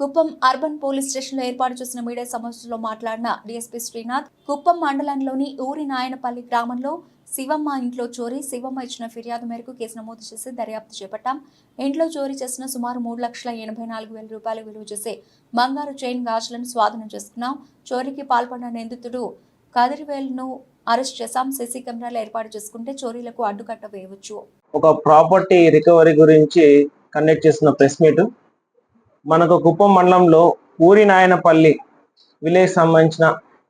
Kuppam urban police స్టేషన్లో ఏర్పాటు చేసిన మీడియా సమావేశంలో మాట్లాడిన డీఎస్పీ శ్రీనాథ్ కుప్పం మండలంలోని ఊరి నాయనపల్లి గ్రామంలో శివమ్మ ఇంట్లో చోరీ శివమ్మ ఇచ్చిన ఫిర్యాదు మేరకు కేసు నమోదు చేసి దర్యాప్తు చేపట్టాం. ఇంట్లో చోరీ చేసిన సుమారు మూడు లక్షల ఎనభై నాలుగు వేల రూపాయలు విలువ చేసే బంగారు చైన్ గాజులను స్వాధీనం చేసుకున్నాం. చోరీకి పాల్పడిన నిందితుడు కదిరివేలును అరెస్ట్ చేశాం. సీసీ కెమెరాలు ఏర్పాటు చేసుకుంటే చోరీలకు అడ్డుకట్ట వేయవచ్చు. ఒక ప్రాపర్టీ రికవరీ గురించి కండక్ట్ చేసిన ప్రెస్ మీట్ మనకు కుప్పం మండలంలో ఊరి నాయనపల్లి విలేజ్ సంబంధించిన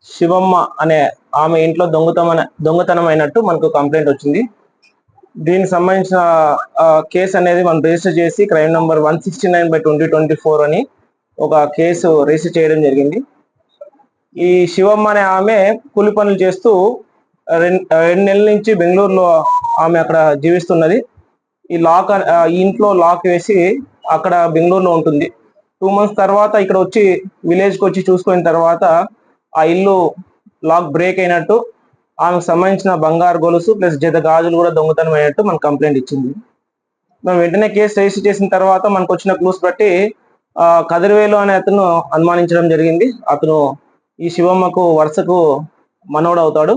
శివమ్మ అనే ఆమె ఇంట్లో దొంగతనం దొంగతనం అయినట్టు మనకు కంప్లైంట్ వచ్చింది. దీనికి సంబంధించిన కేసు అనేది మనం రిజిస్టర్ చేసి crime number one sixty nine by twenty twenty four అని ఒక కేసు రిజిస్టర్ చేయడం జరిగింది. ఈ శివమ్మ అనే ఆమె కూలి పనులు చేస్తూ రెండు రెండు నెలల నుంచి బెంగళూరులో ఆమె అక్కడ జీవిస్తున్నది. ఈ లాక్ ఇంట్లో లాక్ వేసి అక్కడ బెంగళూరులో ఉంటుంది. టూ మంత్స్ తర్వాత ఇక్కడ వచ్చి విలేజ్కి వచ్చి చూసుకున్న తర్వాత ఆ ఇల్లు లాక్ బ్రేక్ అయినట్టు ఆమెకు సంబంధించిన బంగారు గొలుసు ప్లస్ జత గాజులు కూడా దొంగతనం అయినట్టు మనకు కంప్లైంట్ ఇచ్చింది. మేము వెంటనే కేసు రిజిస్టర్ చేసిన తర్వాత మనకు వచ్చిన క్లూస్ బట్టి కదిరివేలు అనే అతను అనుమానించడం జరిగింది. అతను ఈ శివమ్మకు వరుసకు మనోడు అవుతాడు.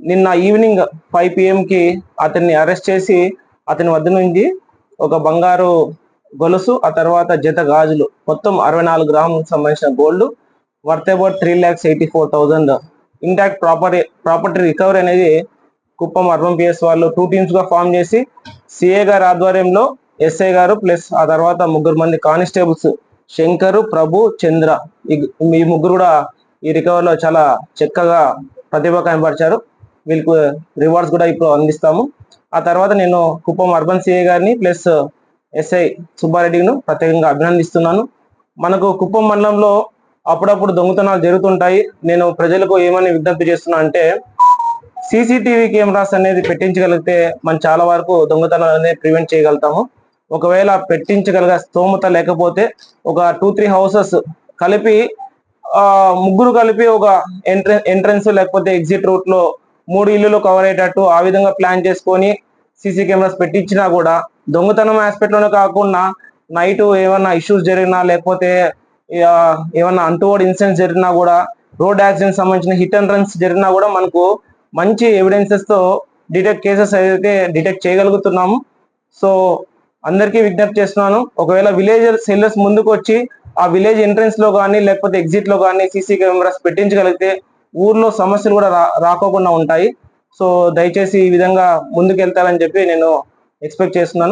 నిన్న ఈవినింగ్ ఫైవ్ పిఎంకి అతన్ని అరెస్ట్ చేసి అతని వద్ద నుంచి ఒక బంగారు గొలుసు ఆ తర్వాత జత గాజులు. మొత్తం అరవై నాలుగు గ్రాములకు సంబంధించిన gold. Worth about three lakhs eighty four thousand intact property property recovery అనేది కుప్పం అర్బన్ పిఎస్ వాళ్ళు టూ టీమ్స్గా ఫామ్ చేసి సిఏ గారి ఆధ్వర్యంలో ఎస్ఐ గారు ప్లస్ ఆ తర్వాత ముగ్గురు మంది కానిస్టేబుల్స్ శంకరు ప్రభు చంద్ర. ఈ- ముగ్గురు కూడా ఈ రికవరీలో చాలా చక్కగా ప్రతిభ కనపరిచారు. వీళ్ళకు రివార్డ్స్ కూడా ఇప్పుడు అందిస్తాము. ఆ తర్వాత నేను కుప్పం అర్బన్ సిఏ గారిని ప్లస్ ఎస్ఐ సుబ్బారెడ్డిను ప్రత్యేకంగా అభినందిస్తున్నాను. మనకు కుప్పం మండలంలో అప్పుడప్పుడు దొంగతనాలు జరుగుతుంటాయి. నేను ప్రజలకు ఏమని విజ్ఞప్తి చేస్తున్నా అంటే సీసీటీవీ కెమెరాస్ అనేది పెట్టించగలిగితే మనం చాలా వరకు దొంగతనాలు అనేది ప్రివెంట్ చేయగలుగుతాము. ఒకవేళ పెట్టించగలిగే స్తోమత లేకపోతే ఒక టూ త్రీ హౌసెస్ కలిపి ముగ్గురు కలిపి ఒక ఎంట్రెన్స్ ఎంట్రన్స్ లేకపోతే ఎగ్జిట్ రూట్లో మూడు ఇల్లులు కవర్ అయ్యేటట్టు ఆ విధంగా ప్లాన్ చేసుకొని సీసీ కెమెరాస్ పెట్టించినా కూడా దొంగతనం ఆస్పెక్ట్లోనే కాకుండా నైట్ ఏమన్నా ఇష్యూస్ జరిగినా లేకపోతే ఏమన్నా అంటువర్డ్ ఇన్సిడెంట్స్ జరిగినా కూడా రోడ్ యాక్సిడెంట్ సంబంధించిన హిట్ అండ్ రన్స్ జరిగినా కూడా మనకు మంచి ఎవిడెన్సెస్తో డిటెక్ట్ కేసెస్ అయితే డిటెక్ట్ చేయగలుగుతున్నాము. సో అందరికీ విజ్ఞప్తి చేస్తున్నాను. ఒకవేళ విలేజ్ సెల్లర్స్ ముందుకు వచ్చి ఆ విలేజ్ ఎంట్రన్స్లో కానీ లేకపోతే ఎగ్జిట్లో కానీ సీసీ కెమెరాస్ పెట్టించగలిగితే ఊర్లో సమస్యలు కూడా రా రాకోకుండా ఉంటాయి. సో దయచేసి ఈ విధంగా ముందుకు వెళ్తారని చెప్పి నేను ఎక్స్పెక్ట్ చేస్తున్నాను.